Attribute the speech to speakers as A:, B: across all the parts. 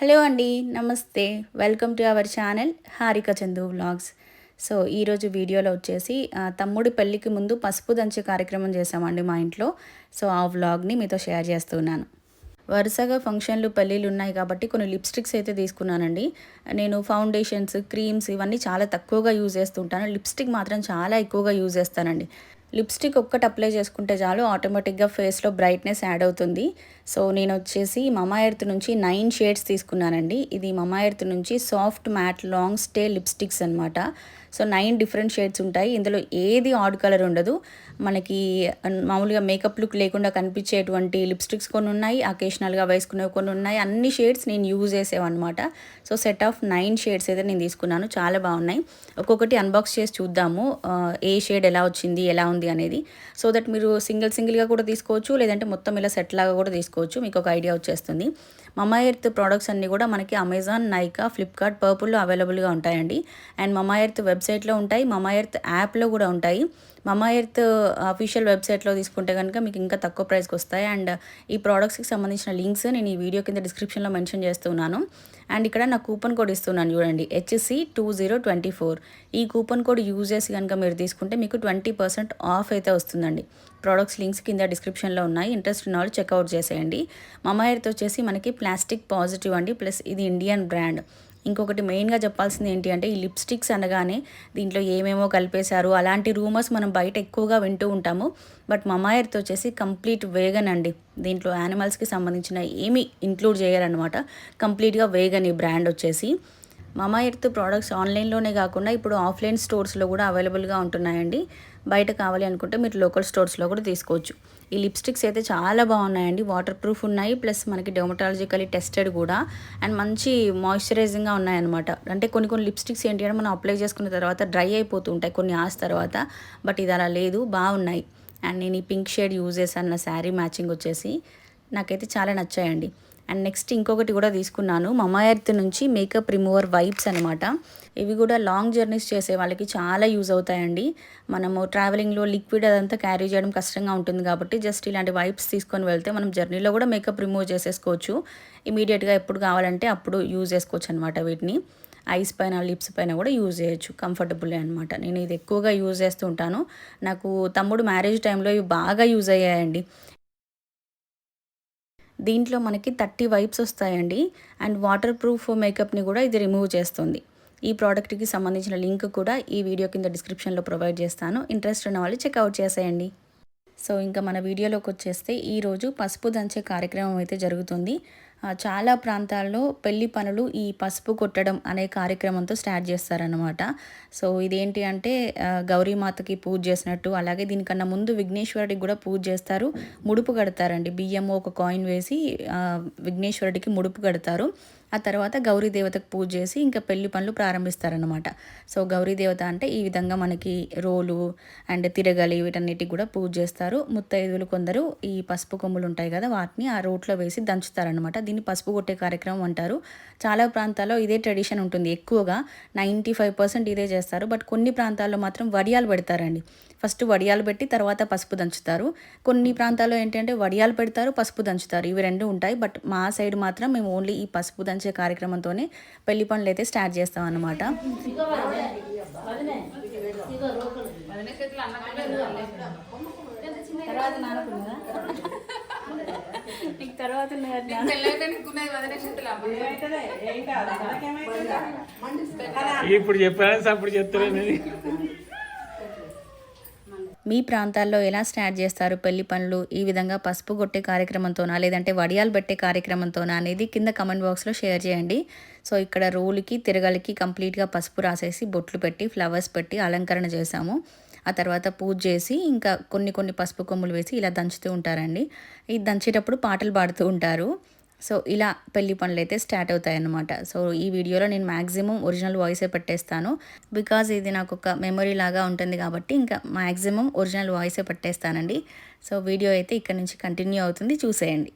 A: Hello అండి నమస్తే. Welcome to our channel Harika Chandu vlogs. So ఈరోజు వీడియోలో వచ్చేసి తమ్ముడి పెళ్ళికి ముందు పసుపు దంచే కార్యక్రమం చేసామండి మా ఇంట్లో. సో ఆ వ్లాగ్ని మీతో షేర్ చేస్తున్నాను. వరుసగా ఫంక్షన్లు పెళ్ళిళ్ళు ఉన్నాయి కాబట్టి కొన్ని లిప్స్టిక్స్ అయితే తీసుకున్నానండి. నేను ఫౌండేషన్స్ క్రీమ్స్ ఇవన్నీ చాలా తక్కువగా యూజ్ చేస్తుంటాను లిప్స్టిక్ మాత్రం చాలా ఎక్కువగా యూజ్ చేస్తానండి. లిప్స్టిక్ ఒక్కటి అప్లై చేసుకుంటే చాలు ఆటోమేటిక్గా ఫేస్లో బ్రైట్నెస్ యాడ్ అవుతుంది. సో నేను వచ్చేసి మమా ఎర్త్ నుంచి నైన్ షేడ్స్ తీసుకున్నానండి. ఇది మమా ఎర్త్ నుంచి soft matte long stay lipsticks అనమాట సో నైన్ డిఫరెంట్ షేడ్స్ ఉంటాయి. ఇందులో ఏది ఆడ్ కలర్ ఉండదు. మనకి మామూలుగా మేకప్ లుక్ లేకుండా కనిపించేటువంటి లిప్స్టిక్స్ కొన్ని ఉన్నాయి అకేషనల్గా వేసుకునేవి కొన్ని ఉన్నాయి. అన్ని షేడ్స్ నేను use చేసేవన్నమాట. So set of nine shades అయితే నేను తీసుకున్నాను. చాలా బాగున్నాయి. ఒక్కొక్కటి అన్బాక్స్ చేసి చూద్దాము. ఏ షేడ్ ఎలా వచ్చింది ఎలా ఉంది అనేది. సో దట్ మీరు సింగిల్ సింగిల్గా కూడా తీసుకోవచ్చు లేదంటే మొత్తం ఇలా సెట్ లాగా కూడా తీసుకోవచ్చు. మీకు ఒక ఐడియా వచ్చేస్తుంది. మమా ఎర్త్ ప్రోడక్ట్స్ అన్నీ కూడా మనకి అమెజాన్ నైకా ఫ్లిప్కార్ట్ పర్పుల్లో అవైలబుల్గా ఉంటాయండి. అండ్ మమా ఎర్త్ వెబ్సైట్లో ఉంటాయి. మమా ఎర్త్ యాప్లో కూడా ఉంటాయి. మమా ఎర్త్ అఫీషియల్ వెబ్సైట్లో తీసుకుంటే కనుక మీకు ఇంకా తక్కువ ప్రైస్కి వస్తాయి. అండ్ ఈ ప్రోడక్ట్స్కి సంబంధించిన లింక్స్ నేను ఈ వీడియో కింద డిస్క్రిప్షన్లో మెన్షన్ చేస్తున్నాను. అండ్ ఇక్కడ నా కూపన్ కోడ్ ఇస్తున్నాను చూడండి. HC two zero twenty four. ఈ కూపన్ కోడ్ యూజ్ చేసి కనుక మీరు తీసుకుంటే మీకు ట్వంటీ పర్సెంట్ ఆఫ్ అయితే వస్తుందండి. ప్రోడక్ట్స్ లింక్స్ కింద డిస్క్రిప్షన్లో ఉన్నాయి. ఇంట్రెస్ట్ ఉన్న వాళ్ళు చెక్అవుట్ చేసేయండి. మమా ఎర్త్ వచ్చేసి మనకి ప్లాస్టిక్ పాజిటివ్ అండి. ప్లస్ ఇది ఇండియన్ బ్రాండ్. ఇంకొకటి మెయిన్గా చెప్పాల్సింది ఏంటి అంటే ఈ లిప్స్టిక్స్ అనగానే దీంట్లో ఏమేమో కలిపేశారు. అలాంటి రూమర్స్ మనం బయట ఎక్కువగా వింటూ ఉంటాము. బట్ మమాయర్త్ వచ్చేసి కంప్లీట్ వేగన్ అండి. దీంట్లో యానిమల్స్కి సంబంధించిన ఏమీ ఇంక్లూడ్ చేయాలన్నమాట కంప్లీట్గా వేగన్ ఈ బ్రాండ్ వచ్చేసి. మమా ఎర్త్ ప్రోడక్ట్స్ ఆన్లైన్లోనే కాకుండా ఇప్పుడు ఆఫ్లైన్ స్టోర్స్లో కూడా అవైలబుల్గా ఉంటున్నాయండి. బయట కావాలి అనుకుంటే మీరు లోకల్ స్టోర్స్లో కూడా తీసుకోవచ్చు. ఈ లిప్స్టిక్స్ అయితే చాలా బాగున్నాయండి. వాటర్ ప్రూఫ్ ఉన్నాయి. ప్లస్ మనకి డెమటాలజికలీ టెస్టెడ్ కూడా. అండ్ మంచి మాయిశ్చరైజింగ్గా ఉన్నాయన్నమాట. అంటే కొన్ని కొన్ని లిప్స్టిక్స్ ఏంటి అంటే మనం అప్లై చేసుకున్న తర్వాత డ్రై అయిపోతూ ఉంటాయి కొన్ని ఆస్ తర్వాత. బట్ ఇది అలా లేదు. బాగున్నాయి. అండ్ నేను ఈ పింక్ షేడ్ యూజ్ చేశాను. నా శారీ మ్యాచింగ్ వచ్చేసి. నాకైతే చాలా నచ్చాయండి. అండ్ నెక్స్ట్ ఇంకొకటి కూడా తీసుకున్నాను. మమా ఎర్త్ నుంచి మేకప్ రిమూవర్ వైప్స్ అనమాట ఇవి కూడా లాంగ్ జర్నీస్ చేసే వాళ్ళకి చాలా యూజ్ అవుతాయండి. మనము ట్రావెలింగ్లో లిక్విడ్ అదంతా క్యారీ చేయడం కష్టంగా ఉంటుంది కాబట్టి జస్ట్ ఇలాంటి వైప్స్ తీసుకొని వెళ్తే మనం జర్నీలో కూడా మేకప్ రిమూవ్ చేసేసుకోవచ్చు. ఇమీడియట్గా ఎప్పుడు కావాలంటే అప్పుడు యూజ్ చేసుకోవచ్చు అనమాట వీటిని. ఐస్ పైన లిప్స్ పైన కూడా యూజ్ చేయొచ్చు. కంఫర్టబుల్ అనమాట నేను ఇది ఎక్కువగా యూజ్ చేస్తూ ఉంటాను. నాకు తమ్ముడు మ్యారేజ్ టైంలో ఇవి బాగా యూజ్ అయ్యాయండి. దీంట్లో మనకి థర్టీ వైప్స్ వస్తాయండి. అండ్ వాటర్ ప్రూఫ్ మేకప్ని కూడా ఇది రిమూవ్ చేస్తుంది. ఈ ప్రోడక్ట్కి సంబంధించిన లింక్ కూడా ఈ వీడియో కింద డిస్క్రిప్షన్లో ప్రొవైడ్ చేస్తాను. ఇంట్రెస్ట్ ఉన్న వాళ్ళు చెక్అవుట్ చేసేయండి. సో ఇంకా మన వీడియోలోకి వచ్చేస్తే ఈరోజు పసుపు దంచే కార్యక్రమం అయితే జరుగుతుంది. చాలా ప్రాంతాల్లో పెళ్ళి పనులు ఈ పసుపు కొట్టడం అనే కార్యక్రమంతో స్టార్ట్ చేస్తారనమాట సో ఇదేంటి అంటే గౌరీమాతకి పూజ చేసినట్టు అలాగే దీనికన్నా ముందు విఘ్నేశ్వరుడికి కూడా పూజ చేస్తారు ముడుపు కడతారండి. బియ్యము ఒక కాయిన్ వేసి విఘ్నేశ్వరుడికి ముడుపు కడతారు. ఆ తర్వాత గౌరీ దేవతకు పూజ చేసి ఇంకా పెళ్ళి పనులు ప్రారంభిస్తారనమాట సో గౌరీ దేవత అంటే ఈ విధంగా మనకి రోలు అండ్ తిరగలి వీటన్నిటికి కూడా పూజ చేస్తారు. ముత్తైదువులు కొందరు ఈ పసుపు కొమ్ములు ఉంటాయి కదా వాటిని ఆ రోట్లో వేసి దంచుతారనమాట దీన్ని పసుపు కొట్టే కార్యక్రమం అంటారు. చాలా ప్రాంతాల్లో ఇదే ట్రెడిషన్ ఉంటుంది. ఎక్కువగా నైంటీ ఫైవ్ పర్సెంట్ ఇదే చేస్తారు. బట్ కొన్ని ప్రాంతాల్లో మాత్రం వడియాలు పెడతారండి. ఫస్ట్ వడియాలు పెట్టి తర్వాత పసుపు దంచుతారు. కొన్ని ప్రాంతాల్లో ఏంటంటే వడియాలు పెడతారు పసుపు దంచుతారు. ఇవి రెండు ఉంటాయి. బట్ మా సైడ్ మాత్రం మేము ఓన్లీ ఈ పసుపు దంచు కార్యక్రమంతోనే పెళ్ళి పనులు అయితే స్టార్ట్ చేస్తాం అన్నమాట. నీకు తర్వాత
B: ఇప్పుడు చెప్పాను అప్పుడు చెప్తారనేది
A: మీ ప్రాంతాల్లో ఎలా స్టార్ట్ చేస్తారు? పెళ్ళి పనులు ఈ విధంగా పసుపు కొట్టే కార్యక్రమంతోనా? లేదంటే వడియాలు పెట్టే కార్యక్రమంతోనా? అనేది కింద కమెంట్ బాక్స్లో షేర్ చేయండి. సో ఇక్కడ రోలుకి తిరగలికి కంప్లీట్గా పసుపు రాసేసి బొట్లు పెట్టి ఫ్లవర్స్ పెట్టి అలంకరణ చేశాము. ఆ తర్వాత పూజ చేసి ఇంకా కొన్ని కొన్ని పసుపు కొమ్ములు వేసి ఇలా దంచుతూ ఉంటారండి. ఈ దంచేటప్పుడు పాటలు పాడుతూ ఉంటారు. సో ఇలా పెళ్ళి పనులు అయితే స్టార్ట్ అవుతాయి అన్నమాట సో ఈ వీడియోలో నేను మ్యాక్సిమం ఒరిజినల్ వాయిసే పెట్టేస్తాను. బికాజ్ ఇది నాకు ఒక మెమరీ లాగా ఉంటుంది కాబట్టి ఇంకా మ్యాక్సిమం ఒరిజినల్ వాయిసే పెట్టేస్తానండి. సో వీడియో అయితే ఇక్కడ నుంచి కంటిన్యూ అవుతుంది. చూసేయండి.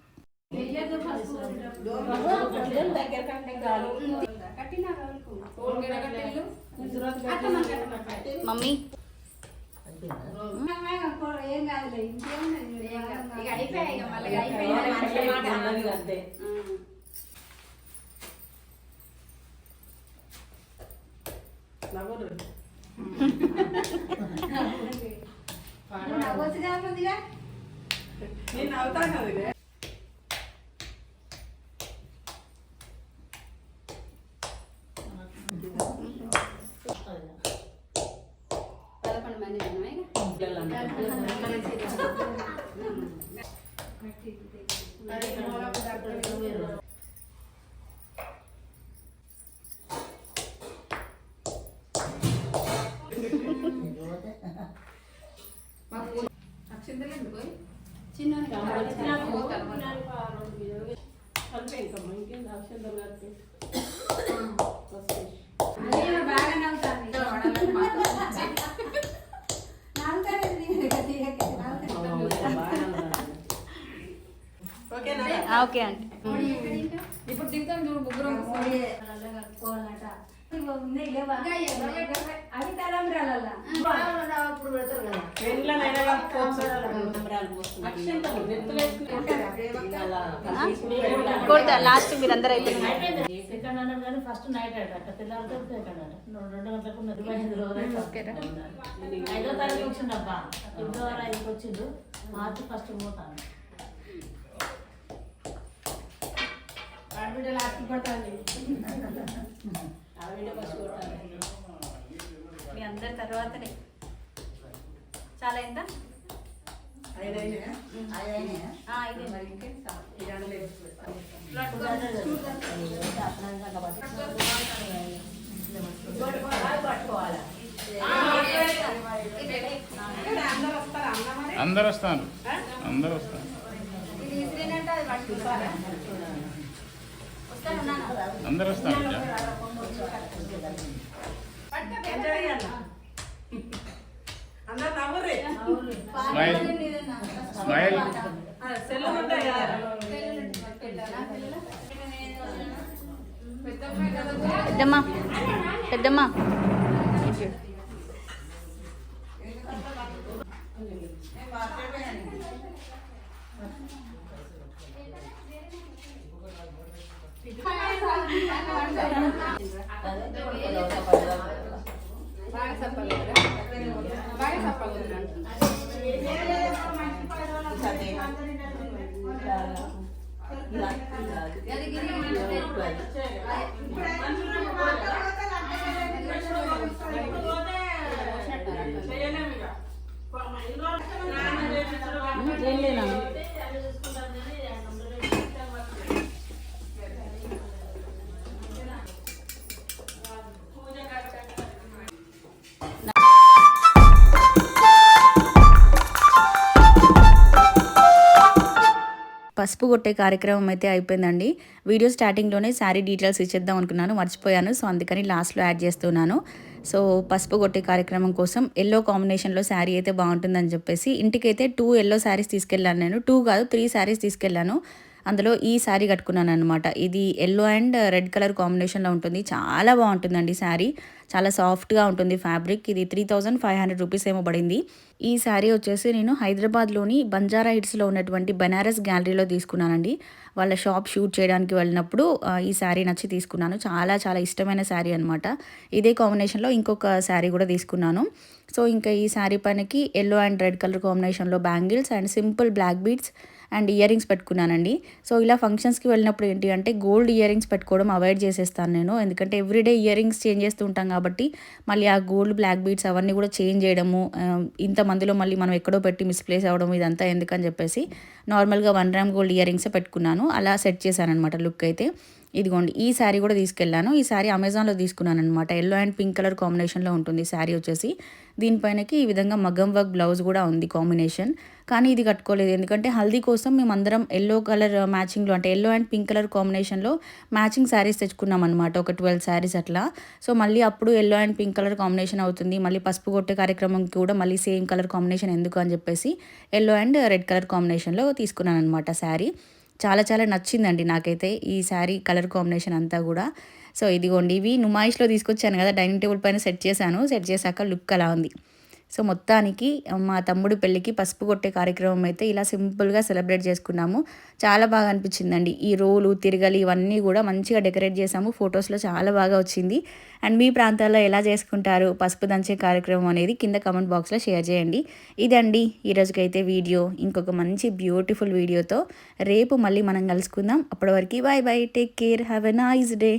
A: మమ్మీ.
C: అంతే
D: నవ్వరు నేను నవ్వుతాను
C: కదా
A: ఓకే ఆంటీ
D: ఇప్పుడు దిగుతాం చూడు ముగ్గురు.
E: అవి తలంబ్రాలల్లా
C: పెళ్ళనైనా అక్షింతలు నెత్తులు
A: కొడతా లాస్ట్ మీరు అందరూ అయిపోయింది
F: సెకండ్ అన్నారు కానీ ఫస్ట్ నైట్ అట్లా తెల్లారితే సెకండ్ రెండు గంటలకు పదిహేను రోజులు ఐదో తారీఖు వచ్చిండబ్బా ఫిబ్రవరి ఐదుకి వచ్చిండు. మార్చి ఫస్ట్ పోతాను.
C: ఆడబిడ్డ లాస్ట్ పట్టాలి ఆడబిడ్డ ఫస్ట్ కొట్టాలి.
A: మీ అందరి తర్వాతనే. చాలా
C: అనలేదు అందరూ వస్తారా.
B: అందరు వస్తారు. అందరు వస్తారు. స్మైల్ స్మైల్
A: పెద్దమ్మ పెద్దమ్మ.
D: బాగా చెప్పాలి బాగా చెప్పాలి
A: పసుపు కొట్టే కార్యక్రమం అయితే అయిపోయిందండి. వీడియో స్టార్టింగ్లోనే శారీ డీటెయిల్స్ ఇచ్చేద్దాం అనుకున్నాను మర్చిపోయాను. సో అందుకని లాస్ట్లో యాడ్ చేస్తున్నాను. సో పసుపు కొట్టే కార్యక్రమం కోసం ఎల్లో కాంబినేషన్లో శారీ అయితే బాగుంటుందని చెప్పేసి ఇంటికైతే టూ ఎల్లో శారీస్ తీసుకెళ్ళాను నేను. టూ కాదు త్రీ శారీస్ తీసుకెళ్ళాను. అందులో ఈ శారీ కట్టుకున్నాను అనమాట ఇది ఎల్లో అండ్ రెడ్ కలర్ కాంబినేషన్లో ఉంటుంది. చాలా బాగుంటుందండి శారీ. చాలా సాఫ్ట్గా ఉంటుంది ఫ్యాబ్రిక్ ఇది three thousand five hundred rupees ఏమో పడింది. ఈ శారీ వచ్చేసి నేను హైదరాబాద్లోని బంజారా హిట్స్లో ఉన్నటువంటి బనారస్ గ్యాలరీలో తీసుకున్నానండి. వాళ్ళ షాప్ షూట్ చేయడానికి వెళ్ళినప్పుడు ఈ శారీ నచ్చి తీసుకున్నాను. చాలా చాలా ఇష్టమైన శారీ అనమాట ఇదే కాంబినేషన్లో ఇంకొక శారీ కూడా తీసుకున్నాను. సో ఇంకా ఈ శారీ పైనకి ఎల్లో అండ్ రెడ్ కలర్ కాంబినేషన్లో bangles and simple black beads and earrings పెట్టుకున్నానండి. సో ఇలా ఫంక్షన్స్కి వెళ్ళినప్పుడు ఏంటి అంటే గోల్డ్ ఇయర్ రింగ్స్ పెట్టుకోవడం అవాయిడ్ చేసేస్తాను నేను. ఎందుకంటే ఎవ్రీడే ఇయర్ రింగ్స్ చేంజ్ చేస్తూ ఉంటాం కాబట్టి మళ్ళీ ఆ గోల్డ్ బ్లాక్ బీట్స్ అవన్నీ కూడా చేంజ్ చేయడము ఇంతమందిలో ఇంత మళ్ళీ మనం ఎక్కడో పెట్టి మిస్ప్లేస్ అవ్వడం ఇదంతా ఎందుకని చెప్పేసి నార్మల్గా one gram gold earrings పెట్టుకున్నాను. అలా సెట్ చేశాను అనమాట లుక్ అయితే. ఇదిగోండి ఈ శారీ కూడా తీసుకెళ్ళాను. ఈ శారీ అమెజాన్లో తీసుకున్నాను అనమాట ఎల్లో అండ్ పింక్ కలర్ కాంబినేషన్లో ఉంటుంది శారీ వచ్చేసి. దీనిపైనకి ఈ విధంగా మగ్గం వర్క్ బ్లౌజ్ కూడా ఉంది కాంబినేషన్. కానీ ఇది కట్టుకోలేదు. ఎందుకంటే హల్దీ కోసం మేము అందరం ఎల్లో కలర్ మ్యాచింగ్లో అంటే ఎల్లో అండ్ పింక్ కలర్ కాంబినేషన్లో మ్యాచింగ్ శారీస్ తెచ్చుకున్నాం అనమాట ఒక ట్వెల్వ్ శారీస్ అట్లా. సో మళ్ళీ అప్పుడు yellow and pink colour combination అవుతుంది. మళ్ళీ పసుపు కొట్టే కార్యక్రమంకి కూడా మళ్ళీ సేమ్ కలర్ కాంబినేషన్ ఎందుకు అని చెప్పేసి ఎల్లో అండ్ రెడ్ కలర్ కాంబినేషన్లో తీసుకున్నాను అనమాట శారీ. చాలా చాలా నచ్చిందండి నాకైతే ఈ శారీ కలర్ కాంబినేషన్ అంతా కూడా. సో ఇదిగోండి ఇవి నుమాయిష్లో తీసుకొచ్చాను కదా డైనింగ్ టేబుల్ పైన సెట్ చేశాను. సెట్ చేశాక లుక్ అలా ఉంది. సో మొత్తానికి మా తమ్ముడి పెళ్ళికి పసుపు కొట్టే కార్యక్రమం అయితే ఇలా సింపుల్గా సెలబ్రేట్ చేసుకున్నాము. చాలా బాగా అనిపించిందండి. ఈ రోలు తిరగలి ఇవన్నీ కూడా మంచిగా డెకరేట్ చేసాము. ఫొటోస్లో చాలా బాగా వచ్చింది. అండ్ మీ ప్రాంతాల్లో ఎలా చేసుకుంటారు పసుపు దంచే కార్యక్రమం అనేది కింద కమెంట్ బాక్స్లో షేర్ చేయండి. ఇదండి ఈరోజుకైతే వీడియో. ఇంకొక మంచి బ్యూటిఫుల్ వీడియోతో రేపు మళ్ళీ మనం కలుసుకుందాం. అప్పటి వరకు bye bye take care. Have a nice day.